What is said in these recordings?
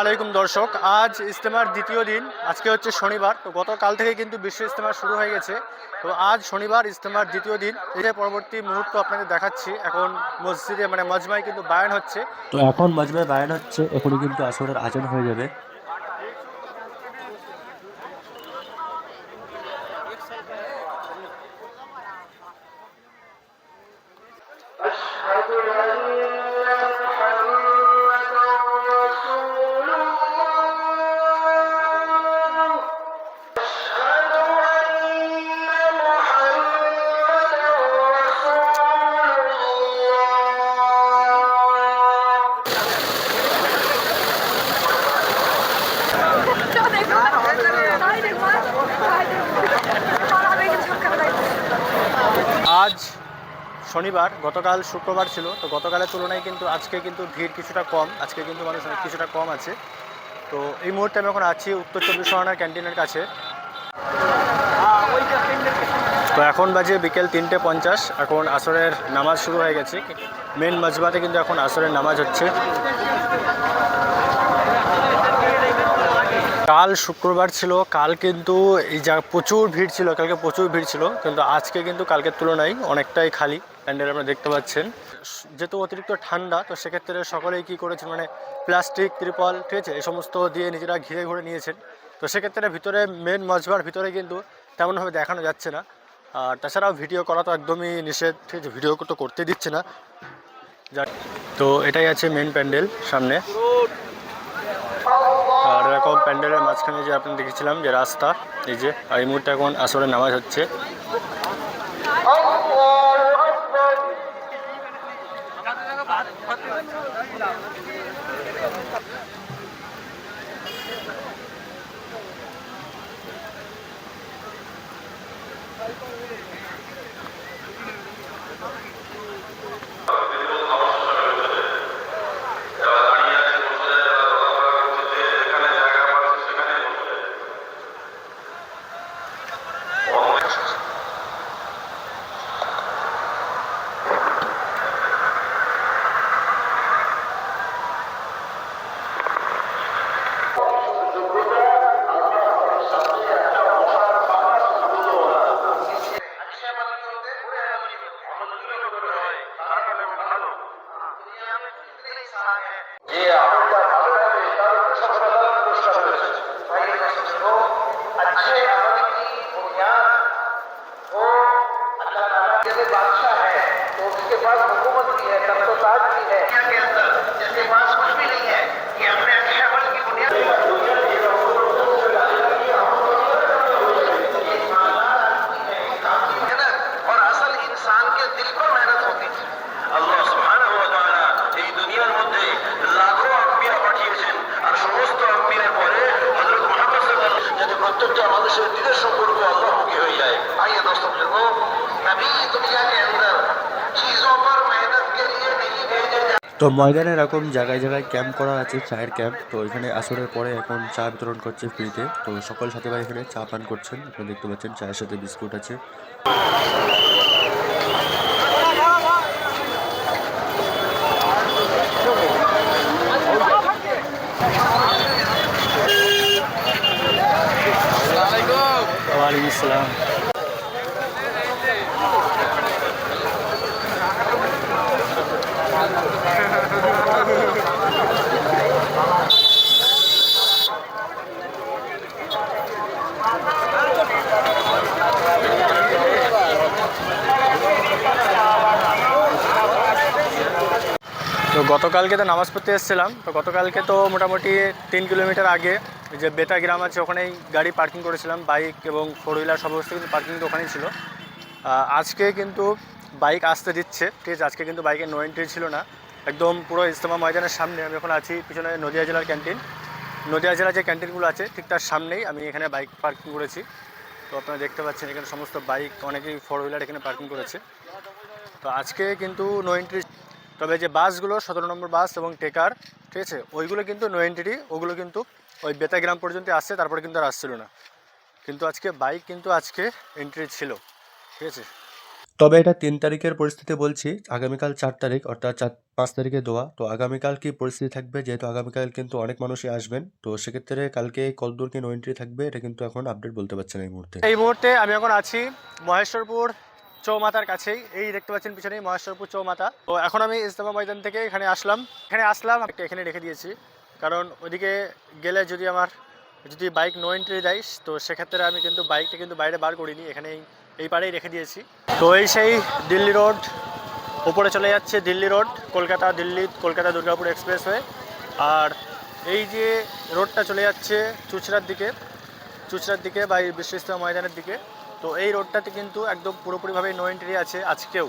আলাইকুম দর্শক। আজ ইজতেমার দ্বিতীয় দিন। আজকে হচ্ছে শনিবার। তো গতকাল থেকে কিন্তু বিশ্ব ইস্তেমা শুরু হয়ে গেছে। তো আজ শনিবার ইজতেমার দ্বিতীয় দিন। এটা পরবর্তী মুহূর্ত আপনাদের দেখাচ্ছি। এখন মসজিদে মানে মজমায় কিন্তু বায়ান হচ্ছে। তো এখন মজমায় বায়ান হচ্ছে। এখনই কিন্তু আসরের আচরণ হয়ে যাবে। আজ শনিবার, গতকাল শুক্রবার ছিল। তো গতকালের তুলনায় কিন্তু আজকে কিন্তু ভিড় কিছুটা কম। আজকে কিন্তু মানুষ কিছুটা কম আছে। তো এই মুহূর্তে আমি এখন আছি উত্তর চব্বিশ পরগনার ক্যান্টিনের কাছে। তো এখন বাজে বিকেল তিনটে পঞ্চাশ। এখন আসরের নামাজ শুরু হয়ে গেছে। মেন মজবাতে কিন্তু এখন আসরের নামাজ হচ্ছে। কাল শুক্রবার ছিল, কাল কিন্তু এই যা প্রচুর ভিড় ছিল, কালকে প্রচুর ভিড় ছিল, কিন্তু আজকে কিন্তু কালকের তুলনায় অনেকটাই খালি। প্যান্ডেল আপনারা দেখতে পাচ্ছেন। যেহেতু অতিরিক্ত ঠান্ডা, তো সেক্ষেত্রে সকলেই কী করেছেন মানে প্লাস্টিক, ত্রিপল, ঠিক আছে, এই সমস্ত দিয়ে নিজেরা ঘিরে ঘুরে নিয়েছেন। তো সেক্ষেত্রে ভিতরে মেন মজবার ভিতরে কিন্তু তেমনভাবে দেখানো যাচ্ছে না। আর তাছাড়াও ভিডিও করা তো একদমই নিষেধ, ঠিক আছে, ভিডিও তো করতে দিচ্ছে না। তো এটাই আছে মেন প্যান্ডেল সামনে। প্যান্ডেলের মাঝখানে যে আপনি দেখেছিলাম যে রাস্তা, এই যে এই মুহূর্তে এখন আসরে নামাজ হচ্ছে তো ময়দানে এরকম জায়গায় জায়গায় ক্যাম্প করা আছে, চায়ের ক্যাম্প তো এখানে আসরের পরে এখন চা বিতরণ করছে ফ্রিতে তো সকল সাথে ভাই এখানে চা পান করছেন। এখানে দেখতে পাচ্ছেন চায়ের সাথে বিস্কুট আছে ওয়ালাইকুম আসসালাম তো গতকালকে তো নামাজ পড়তে এসেছিলাম। তো গতকালকে তো মোটামুটি তিন কিলোমিটার আগে যে বেতা গ্রাম আছে, ওখানেই গাড়ি পার্কিং করেছিলাম বাইক এবং ফোর হুইলার সমস্ত কিন্তু পার্কিং তো ওখানেই ছিল। আজকে কিন্তু বাইক আসতে দিচ্ছে, ঠিক আছে? আজকে কিন্তু বাইকের নো এন্ট্রি ছিল না। একদম পুরো ইস্তেমা ময়দানের সামনে আমি এখন আছি, পিছনে নদিয়া জেলার ক্যান্টিন নদিয়া জেলার যে ক্যান্টিনগুলো আছে, ঠিক তার সামনেই আমি এখানে বাইক পার্কিং করেছি। তো আপনারা দেখতে পাচ্ছেন, এখানে সমস্ত বাইক অনেকেই ফোর হুইলার এখানে পার্কিং করেছে। তো আজকে কিন্তু নো এন্ট্রি তবে যে বাসগুলো সতেরো নম্বর বাস এবং টেকার ঠিক আছে ওইগুলো কিন্তু নো এন্ট্রি ওগুলো কিন্তু ওই বেতাগ্রাম পর্যন্ত আসছে তারপরে কিন্তু আর আসছিল না। কিন্তু আজকে বাইক কিন্তু আজকে এন্ট্রি ছিল ঠিক আছে। তবে এটা তিন তারিখের পরিস্থিতি বলছি আগামীকাল চার তারিখ অর্থাৎ চার পাঁচ তারিখে দেওয়া তো আগামীকাল কি পরিস্থিতি থাকবে? যেহেতু আগামীকাল কিন্তু অনেক মানুষই আসবেন তো সেক্ষেত্রে কালকে কতদূর কি নো এন্ট্রি থাকবে এটা কিন্তু এখন আপডেট বলতে পারছেন এই মুহূর্তে। এই মুহূর্তে আমি এখন আছি মহেশ্বরপুর চৌমাতার কাছেই, এই দেখতে পাচ্ছেন পিছনেই মহেশ্বরপুর চৌমাতা তো এখন আমি ইস্তেমা ময়দান থেকে এখানে আসলাম। এখানে আসলাম একটা এখানে রেখে দিয়েছি। কারণ ওদিকে গেলে যদি আমার, যদি বাইক নো এন্ট্রি দেয়, তো সেক্ষেত্রে আমি কিন্তু বাইকটা কিন্তু বাইরে বার করিনি এখানে এই- পাড়েই রেখে দিয়েছি। তো এই সেই দিল্লি রোড উপরে চলে যাচ্ছে দিল্লি রোড কলকাতা, দিল্লি, কলকাতা দুর্গাপুর এক্সপ্রেসওয়ে আর এই যে রোডটা চলে যাচ্ছে চুচড়ার দিকে চুচড়ার দিকে বা এই বিশ্ব ময়দানের দিকে। তো এই রোডটাতে কিন্তু একদম পুরোপুরিভাবে নো এন্ট্রি আছে আজকেও।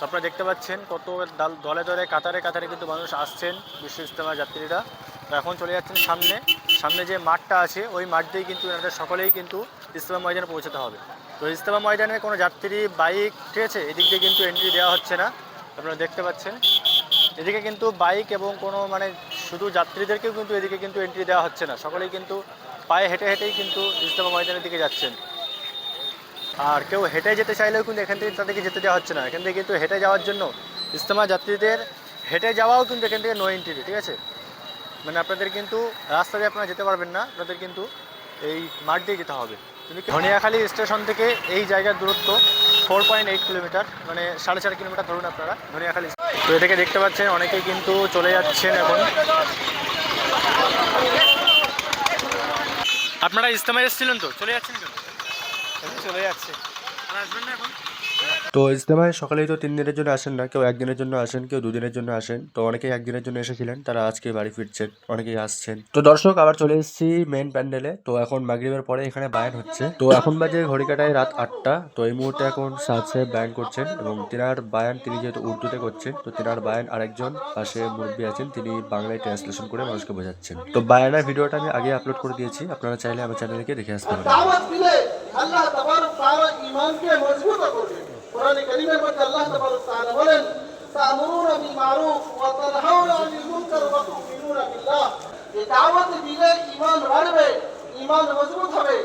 তো আপনারা দেখতে পাচ্ছেন কত দাল- দলে কাতারে কাতারে কিন্তু মানুষ আসছেন বিশ্ব ইস্তেমা যাত্রীরা। তো এখন চলে যাচ্ছেন সামনে। সামনে যে মাঠটা আছে, ওই মাঠ দিয়েই কিন্তু এনাদের সকলেই কিন্তু ইস্তেমা ময়দানে পৌঁছাতে হবে। তো ইস্তেমা ময়দানে কোনো যাত্রী বাইক ঠিক আছে? এদিক দিয়ে কিন্তু এন্ট্রি দেওয়া হচ্ছে না। আপনারা দেখতে পাচ্ছেন। এদিকে কিন্তু বাইক এবং কোনো মানে শুধু যাত্রীদেরকেও কিন্তু এদিকে কিন্তু এন্ট্রি দেওয়া হচ্ছে না। সকলেই কিন্তু পায়ে হেঁটে হেঁটেই কিন্তু ইজতেমা ময়দানের দিকে যাচ্ছেন। আর কেউ হেঁটে যেতে চাইলেও কিন্তু এখান থেকে তাদেরকে যেতে দেওয়া হচ্ছে না। এখান থেকে কিন্তু হেঁটে যাওয়ার জন্য ইজতেমা যাত্রীদের হেঁটে যাওয়াও কিন্তু এখান থেকে নো এন্ট্রি ঠিক আছে? মানে আপনাদের কিন্তু রাস্তা দিয়ে আপনারা যেতে পারবেন না, আপনাদের কিন্তু এই মাঠ দিয়ে যেতে হবে। কিন্তু ধনিয়াখালী স্টেশন থেকে এই জায়গার দূরত্ব ফোর পয়েন্ট এইট কিলোমিটার মানে সাড়ে চার কিলোমিটার ধরুন আপনারা, ধনিয়াখালী তো এটাকে দেখতে পাচ্ছেন অনেকেই কিন্তু চলে যাচ্ছেন এখন। আপনারা ইস্তেমায় এসেছিলেন তো? চলে যাচ্ছেন কেন? চলে যাচ্ছে। আর আসবেন না এখন? তো ইজতেমায় সকালেই তো তিন দিনের জন্য আসেন না কেউ একদিনের জন্য আসেন কেউ দুদিনের জন্য আসেন। তো অনেকেই একদিনের জন্য এসেছিলেন তারা আজকে বাড়ি ফিরছেন অনেকেই আসছেন। তো দর্শক আবার চলে এসেছি মেন প্যান্ডেলে তো এখন মাগরিবের পরে এখানে বায়ান হচ্ছে। তো এখন বাজে ঘড়ি কাটায় রাত আটটা। তো এই মুহূর্তে এখন সাদ সাহেব বায়ান করছেন এবং তিনার বায়ান তিনি যেহেতু উর্দুতে করছেন তো তিনার বায়ান আরেকজন পাশে মুরব্বী আছেন তিনি বাংলায় ট্রান্সলেশন করে মানুষকে বোঝাচ্ছেন। তো বায়ানের ভিডিওটা আমি আগে আপলোড করে দিয়েছি আপনারা চাইলে আমার চ্যানেলকে দেখে আসতে পারেন। আল্লাহ তাবারক তাআলা ঈমানকে মজবুত করবে। কোরআনে কারীমের মধ্যে আল্লাহ তাবারক তাআলা বলেন, তা'মুরুনা বিল মারুফ ওয়া তানহাউনা আনিল মুনকার ওয়া তু'মিনুনা বিল্লাহ। এই দাওয়াত দিলে ইমান বাড়বে ইমান মজবুত হবে।